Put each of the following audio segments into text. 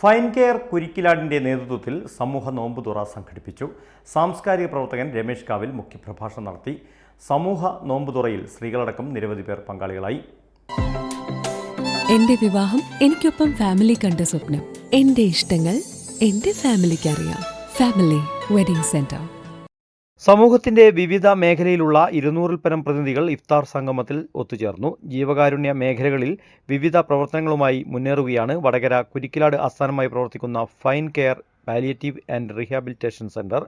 Fine care കുരിക്കിലാടിന്റെ നേതൃത്വത്തിൽ സമൂഹ നോമ്പുതുറ സംഘടിപ്പിച്ചു. സാംസ്കാരിക പ്രവർത്തകൻ രമേശ് കാവിൽ മുഖ്യപ്രഭാഷണം നടത്തി. സമൂഹ നോമ്പുതുറയിൽ സ്ത്രീകളടക്കം നിരവധി പേർ പങ്കാളികളായി. എന്റെ വിവാഹം എനിക്കൊപ്പം ഫാമിലി കണ്ട സ്വപ്നം. എന്റെ ഇഷ്ടങ്ങൾ എന്റെ ഫാമിലിക്ക് അറിയാം ഫാമിലി വെഡിംഗ് സെന്റർ. സമൂഹത്തിന്റെ വിവിധ മേഖലയിലുള്ള ഇരുന്നൂറിൽ പരം പ്രതിനിധികൾ ഇഫ്താർ സംഗമത്തിൽ ഒത്തുചേർന്നു. ജീവകാരുണ്യ മേഖലകളിൽ വിവിധ പ്രവർത്തനങ്ങളുമായി മുന്നേറുകയാണ്. വടകര കുരിക്കിലാട് ആസ്ഥാനമായി പ്രവർത്തിക്കുന്ന fine care palliative and rehabilitation centre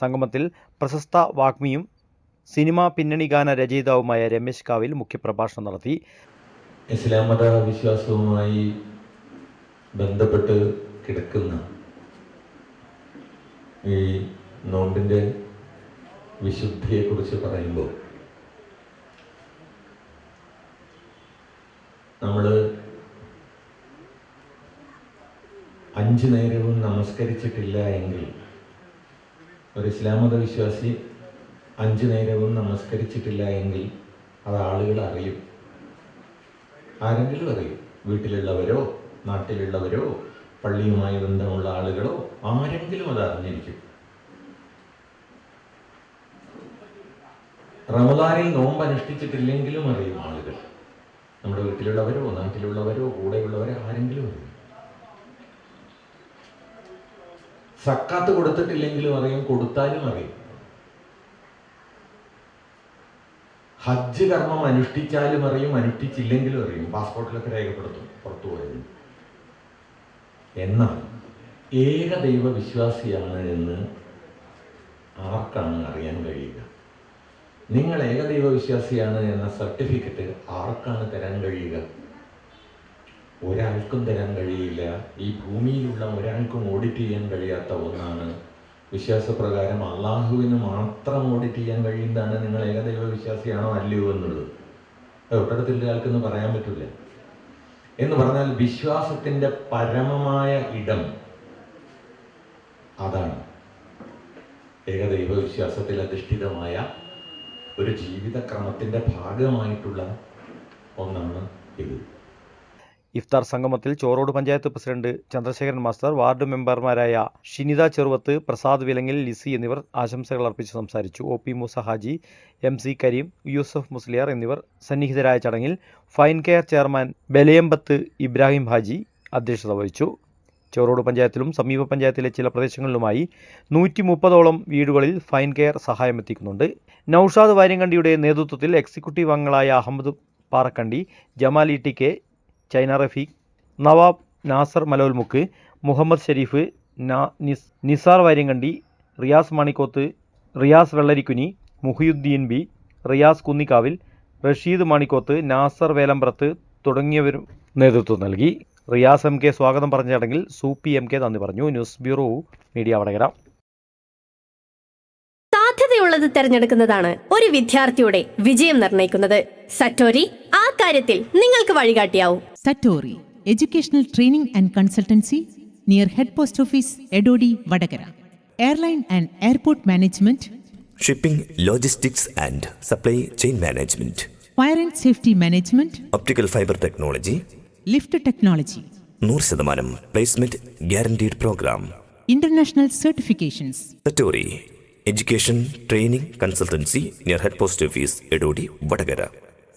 സംഗമത്തിൽ പ്രശസ്ത വാഗ്മിയും സിനിമാ പിന്നണി ഗാന രചയിതാവുമായ രമേശ് കാവിൽ മുഖ്യപ്രഭാഷണം നടത്തി. ഇസ്ലാം മത വിശ്വാസവുമായി ബന്ധപ്പെട്ട് കിടക്കുന്ന ഈ നോമ്പിന്റെ വിശുദ്ധിയെക്കുറിച്ച് പറയുമ്പോൾ നമ്മൾ അഞ്ച് നേരവും നമസ്കരിച്ചിട്ടില്ല എങ്കിൽ ഒരു ഇസ്ലാം മത വിശ്വാസി അഞ്ച് നേരവും നമസ്കരിച്ചിട്ടില്ല എങ്കിൽ അത് ആളുകൾ അറിയും. ആരെങ്കിലും അറിയും. വീട്ടിലുള്ളവരോ നാട്ടിലുള്ളവരോ പള്ളിയുമായി ബന്ധമുള്ള ആളുകളോ ആരെങ്കിലും അത് അറിഞ്ഞിരിക്കും. റമദാനിൽ നോമ്പ് അനുഷ്ഠിച്ചിട്ടില്ലെങ്കിലും അറിയും ആളുകൾ. നമ്മുടെ വീട്ടിലുള്ളവരോ നാട്ടിലുള്ളവരോ കൂടെയുള്ളവരോ ആരെങ്കിലും അറിയും. സക്കാത്ത് കൊടുത്തിട്ടില്ലെങ്കിലും അറിയും കൊടുത്താലും അറിയും. ഹജ്ജ് കർമ്മം അനുഷ്ഠിച്ചാലും അറിയും അനുഷ്ഠിച്ചില്ലെങ്കിലും അറിയും. പാസ്പോർട്ടിലൊക്കെ രേഖപ്പെടുത്തും പുറത്തു പോയത് എന്നാൽ ഏക ദൈവ വിശ്വാസിയാണ് എന്ന് ആർക്കാണ് അറിയാൻ കഴിയുക? നിങ്ങൾ ഏകദൈവ വിശ്വാസിയാണ് എന്ന സർട്ടിഫിക്കറ്റ് ആർക്കാണ് തരാൻ കഴിയുക? ഒരാൾക്കും തരാൻ കഴിയില്ല. ഈ ഭൂമിയിലുള്ള ഒരാൾക്കും ഓഡിറ്റ് ചെയ്യാൻ കഴിയാത്ത ഒന്നാണ്. വിശ്വാസപ്രകാരം അള്ളാഹുവിന് മാത്രം ഓഡിറ്റ് ചെയ്യാൻ കഴിയുന്നതാണ് നിങ്ങൾ ഏകദൈവ വിശ്വാസിയാണോ അല്ലയോ എന്നുള്ളത്. അത് ഒട്ടടത്തിന്റെ ആൾക്കെന്ന് പറയാൻ പറ്റില്ല എന്ന് പറഞ്ഞാൽ വിശ്വാസത്തിന്റെ പരമമായ ഇടം അതാണ്. ഏകദൈവ വിശ്വാസത്തിൽ അധിഷ്ഠിതമായ ഒരു ജീവിതക്രമത്തിന്റെ ഭാഗമായിട്ടുള്ള ഒന്നാണ് ഇത്. ഇഫ്താർ സംഗമത്തിൽ Chorode panchayat president Chandrasekharan master ward മെമ്പർമാരായ ഷിനിത ചെറുവത്ത് പ്രസാദ് വിലങ്ങിൽ ലിസി എന്നിവർ ആശംസകൾ അർപ്പിച്ച് സംസാരിച്ചു. O P Moosa Haji M C Kareem Yusuf Musliyar എന്നിവർ സന്നിഹിതരായ ചടങ്ങിൽ fine care chairman Balayambath Ibrahim Haji അധ്യക്ഷത വഹിച്ചു. ചോറോട് പഞ്ചായത്തിലും സമീപ പഞ്ചായത്തിലെ ചില പ്രദേശങ്ങളിലുമായി നൂറ്റി മുപ്പതോളം വീടുകളിൽ ഫൈൻ കെയർ സഹായം എത്തിക്കുന്നുണ്ട് നൌഷാദ് വാര്യങ്കണ്ടിയുടെ നേതൃത്വത്തിൽ എക്സിക്യൂട്ടീവ് അംഗങ്ങളായ Ahammed Parakkandi Jamali T K China Rafeeq Nawab Nasar Malolmukku Muhammed Shereef Nisar Varyankandi Riyas Manikkoth Riyas Vellarikkuni Muhiyuddeen B Riyas Kunnikkavil Rasheed Manikkoth Nasar Velambrath തുടങ്ങിയവരും നേതൃത്വം നൽകി. റിയാസ് എം കെ സ്വാഗതം പറഞ്ഞ ചടങ്ങിൽ സൂപ്പി എം കെ നന്ദി പറഞ്ഞു. News bureau media Vadakara. സാധ്യതയുള്ളത് തിരഞ്ഞെടുക്കുന്നതാണ് ഒരു വിദ്യാർത്ഥിയുടെ വിജയം നിർണയിക്കുന്നത്. സറ്റോരി ആ കാര്യത്തിൽ നിങ്ങൾക്ക് വഴികാട്ടിയാവും. Satori educational training and consultancy near head post office Edodi Vadakara. Airline and airport management shipping logistics and supply chain management. Fire and safety management optical fibre technology Lift technology നൂറ് ശതമാനം placement guaranteed programme international certifications Satori education training consultancy near head post office Edodi Vadakara